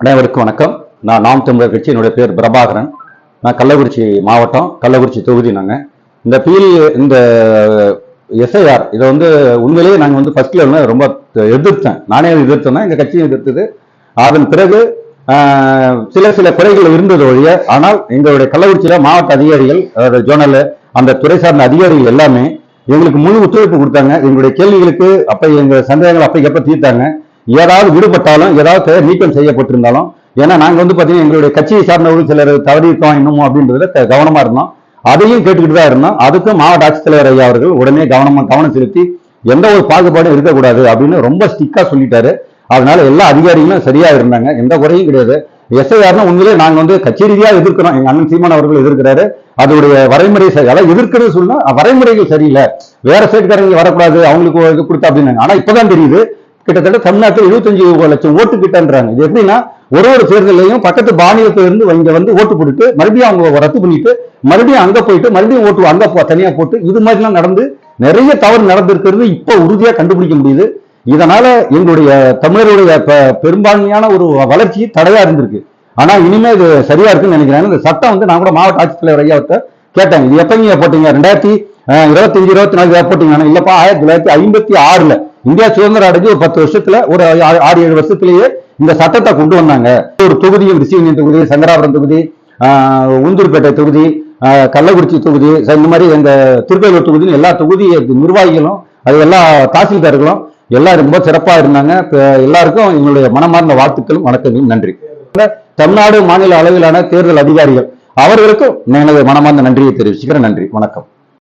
அனைவருக்கும் வணக்கம். நான் நாம் தமிழர் கட்சி என்னுடைய பேர் பிரபாகரன். நான் கள்ளக்குறிச்சி மாவட்டம் கள்ளக்குறிச்சி தொகுதி நாங்கள் இந்த பீல் இந்த எஸ்ஐஆர் இதை வந்து உண்மையிலேயே நாங்கள் வந்து ஃபர்ஸ்ட்ல வந்து ரொம்ப எதிர்த்தேன். நானே எதிர்த்தேன் எங்கள் கட்சியும் எதிர்த்தது. அதன் பிறகு சில சில குறைகள் இருந்தது ஒழிய ஆனால் எங்களுடைய கள்ளக்குறிச்சியில் மாவட்ட அதிகாரிகள் அதாவது ஜோனல் அந்த துறை சார்ந்த அதிகாரிகள் எல்லாமே எங்களுக்கு முழு ஒத்துழைப்பு கொடுத்தாங்க. எங்களுடைய கேள்விகளுக்கு அப்போ எங்கள் சந்தேகங்கள் அப்போ எப்போ தீர்த்தாங்க? ஏதாவது விடுபட்டாலும் ஏதாவது பெயர் நீக்கம் செய்யப்பட்டிருந்தாலும் ஏன்னா நாங்கள் வந்து பார்த்தீங்கன்னா எங்களுடைய கட்சியை சார்ந்தவர்கள் சிலர் தவறி இருக்கோம் இன்னமும் அப்படின்றதுல கவனமாக இருந்தோம். அதையும் கேட்டுக்கிட்டு தான் இருந்தோம். அதுக்கும் மாவட்ட ஆட்சித்தலைவர் ஐயா அவர்கள் உடனே கவனமாக கவனம் செலுத்தி எந்த ஒரு பாகுபாடும் இருக்கக்கூடாது அப்படின்னு ரொம்ப ஸ்டிக்காக சொல்லிட்டாரு. அதனால எல்லா அதிகாரிகளும் சரியாக இருந்தாங்க. எந்த குறையும் கிடையாது. எஸ்ஐஆர்னா உண்மையிலே நாங்கள் வந்து கட்சி ரீதியாக எதிர்க்கிறோம். எங்கள் அண்ணன் சீமான் அவர்கள் எதிர்க்கிறாரு. அதோடைய வரைமுறை சரி அதாவது எதிர்க்கிறது சொன்னா வரைமுறைகள் சரியில்லை. வேற சைட்காரங்க வரக்கூடாது. அவங்களுக்கு இது கொடுத்தா அப்படின்னாங்க ஆனால் இப்போதான் தெரியுது. கிட்டத்தட்ட தமிழ்நாட்டில் 25 லட்சம் ஓட்டு கிட்டன்றாங்க. இது எப்படின்னா ஒரு ஒரு தேர்தலையும் பக்கத்து மாநிலத்திலிருந்து இங்க வந்து ஓட்டு போட்டுட்டு மறுபடியும் அவங்க ரத்து பண்ணிட்டு மறுபடியும் அங்க போயிட்டு மறுபடியும் ஓட்டு அங்க தனியா போட்டு இது மாதிரிலாம் நடந்து நிறைய தவறு நடந்திருக்கிறது இப்போ உறுதியா கண்டுபிடிக்க முடியுது. இதனால எங்களுடைய தமிழருடைய பெரும்பான்மையான ஒரு வளர்ச்சி தடையா இருந்திருக்கு. ஆனா இனிமே இது சரியா இருக்குன்னு நினைக்கிறேன். இந்த சட்டம் வந்து நான் கூட மாவட்ட ஆட்சித்தலைவர் ஐயாவிட்ட கேட்டேன். இது எப்ப நீங்க போட்டீங்க? ரெண்டாயிரத்தி இருபத்தஞ்சு இருபத்தி நாலு இதை இல்லப்பா ஆயிரத்தி தொள்ளாயிரத்தி ஐம்பத்தி ஆறுல இந்தியா சுதந்திரம் அடைஞ்சு ஒரு பத்து வருஷத்துல ஒரு ஆறு ஏழு வருஷத்திலேயே இந்த சட்டத்தை கொண்டு வந்தாங்க. ஒரு தொகுதியும் ரிசீவிங் தொகுதி சங்கராபுரம் தொகுதி உந்தூர்பேட்டை உளுந்தூர்பேட்டை தொகுதி கள்ளக்குறிச்சி தொகுதி இந்த மாதிரி எங்க திருக்கோயிலூர் தொகுதின்னு எல்லா தொகுதி நிர்வாகிகளும் அது எல்லா தாசில்தார்களும் எல்லாம் ரொம்ப சிறப்பா இருந்தாங்க. எல்லாருக்கும் எங்களுடைய மனமார்ந்த வாழ்த்துக்களும் வணக்கங்களும் நன்றி. தமிழ்நாடு மாநில அளவிலான தேர்தல் அதிகாரிகள் அவர்களுக்கும் எனது மனமார்ந்த நன்றியை தெரிவிச்சுக்கிறேன். நன்றி வணக்கம்.